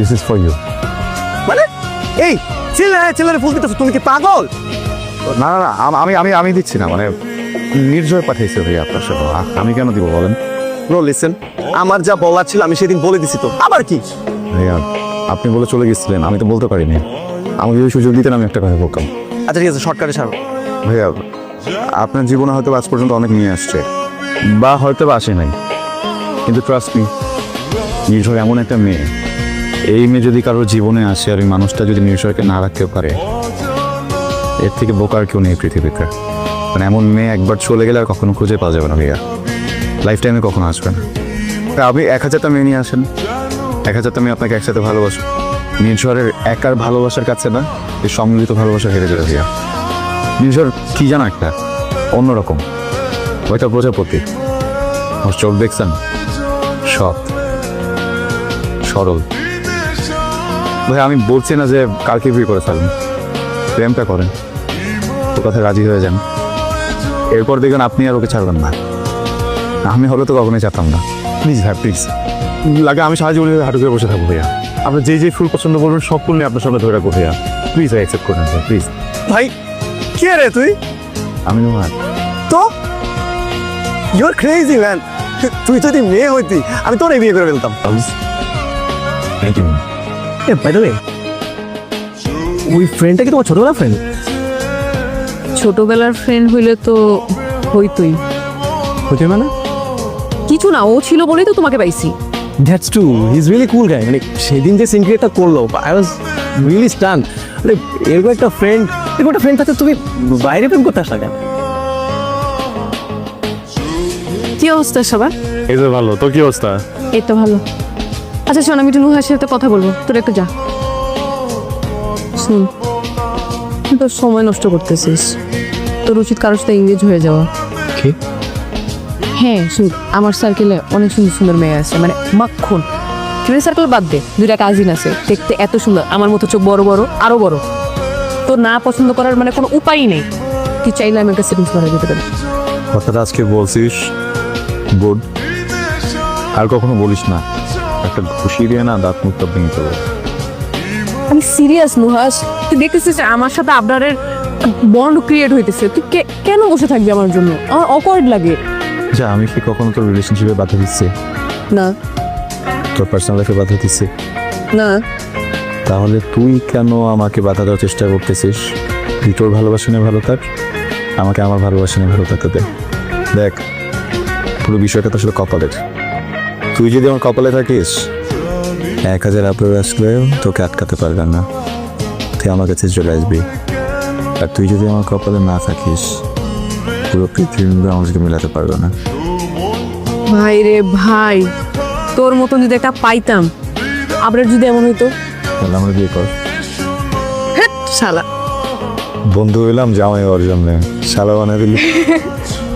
This is for you মানে? এই ছেলে ছেলের ফুল দিতেছো তুমি কি পাগল? না না না আম- আমি আমি আমি দিচ্ছি না মানে নির্জয় পাঠিয়েছে ভাইয়া আপনার সাথে আ- আমি কেন দিব বলেন? নো লিসেন আমার যা বলার ছিল আমি সেদিন বলে দিছি তো। আবার কি? ভাইয়া আপনি বলে চলে গেছিলেন আমি তো বলতে পারিনি। আমাকে যদি সুযোগ দিতেন আমি একটা কথা বলতাম। আচ্ছা ঠিক আছে শর্টকাটে ছাড়ো। ভাইয়া আপনার জীবনে হয়তো আজ পর্যন্ত অনেক নিয়ে আসছে। বা হয়তো বা আসে নাই। কিন্তু ট্রাস্ট মি নির্ঝর এমন একটা মেয়ে। এই মেয়ে যদি কারোর জীবনে আসে আর ওই মানুষটা যদি নির্ঝরকে না রাখতে পারে, এর থেকে বোকার কেউ নেই পৃথিবীতে। মানে এমন মেয়ে একবার চলে গেলে আর কখনো খুঁজে পাওয়া যাবে না ভাইয়া। লাইফ টাইমে কখনো আসবে না। আপনি এক হাজারটা মেয়ে নিয়ে আসেন। এক হাজারটা মেয়ে আপনাকে একসাথে ভালোবাসো নির্ঝরের একার ভালোবাসার কাছে না এই সম্মিলিত ভালোবাসা হেরে যাবে ভাইয়া। নিজের কি জানো একটা? অন্যরকম। ওইটা প্রজাপতি। চোখ দেখছেন? সৎ। সরল। ভাই আমি বলছি না যে কালকে বিয়ে করে ফেলেন প্রেমটা করেন। ও কথা রাজি হয়ে যান। এরপর দেখবেন আপনি আর ওকে ছাড়বেন না। আমি হলে তো কখনোই চাতাম না। প্লিজ ভাই প্লিজ লাগে আমি সাহায্য জীবনে হাঁটু করে বসে থাকব ভাইয়া। আপনি যে যে ফুল পছন্দ করবেন সব ফুল নিয়ে আপনার সামনে ধরে রাখব ভাইয়া। প্লিজ ভাই অ্যাকসেপ্ট করেন ভাই প্লিজ ভাই কে রে তুই? আমি নোমান তো? ইউর ক্রেজি ম্যান তুই যদি মেয়ে হইতি আমি তোরে বিয়ে করে ফেলতাম। Thank you by the way ওই ফ্রেন্ডটা কি তোমার ছোটবেলা ফ্রেন্ড ছোটবেলার ফ্রেন্ড হইলে তো হইতই। হইতে মানে? কিছু না ও ছিল বলেই তো তোমাকে পাইছি। That's true he is really cool guy মানে সেদিন যে সিন ক্রিয়েটটা করল আই ওয়াজ রিয়েলি স্টান মানে এরকম একটা ফ্রেন্ড এরকম একটা ফ্রেন্ড থাকতে তুমি বাইরে প্রেম করতে আসলা কেন? কি অবস্থা সবার? এই তো ভালো তোর কি অবস্থা? এই তো ভালো। আচ্ছা শোন আমি একটু নুহার সাথে কথা বলব। তোর একটু যা। শুন তুই তোর সময় নষ্ট করতেছিস। তোর উচিত কারোর সাথে এঙ্গেজ হয়ে যাওয়া। কি? হ্যাঁ শুন আমার সার্কেলে অনেক সুন্দর সুন্দর মেয়ে আছে। মানে মাখন ফ্রেন্ড সার্কেল বাদ দে। দুইটা কাজিন আছে। দেখতে এত সুন্দর। আমার মতো চোখ বড় বড় আরও বড়। তো না পছন্দ করার মানে কোনো উপায় নেই। তুই চাইলে আমি একটা সেটিংস করা যেতে পারি। কথাটা আজকে বলছিস গুড। আর কখনো বলিস না। একটা ঘুষি দিয়ে না দাঁত মুখটা ভেঙে দেবো আমি সিরিয়াস নুহাস। তুই দেখতেছিস যে আমার সাথে আবরারের বন্ড ক্রিয়েট হইতেছে। তুই কে- কেন বসে থাকবি আমার জন্য? আমার অকওয়ার্ড লাগে। যা আমি কি কখনো তোর রিলেশনশিপে বাধা দিচ্ছি? না। তোর পার্সোনাল লাইফে বাধা দিচ্ছি? না। তাহলে তুই কেন আমাকে বাধা দেওয়ার চেষ্টা করতেছিস? তুই তোর ভালোবাসা নিয়ে ভালো থাক। আমাকে আমার ভালোবাসা নিয়ে ভালো থাকতে দে। দেখ পুরো বিষয়টা তো আসলে কপালের। তুই যদি আমার কপালে থাকিস এক হাজার আপলোড আসলে তোকে আটকাতে পারবে না। তুই আমার কাছে চলে আসবি। আর তুই যদি আমার কপালে না থাকিস পুরো পৃথিবী সাথে মেলাতে পারবে না। ভাই রে ভাই তোর মতন যদি একটা পাইতাম আবরার যদি এমন হইতো? তাহলে আমরা বিয়ে কর শালা। বন্ধু হইলাম জামাই হওয়ার জন্য। শালা বানাই দিলি।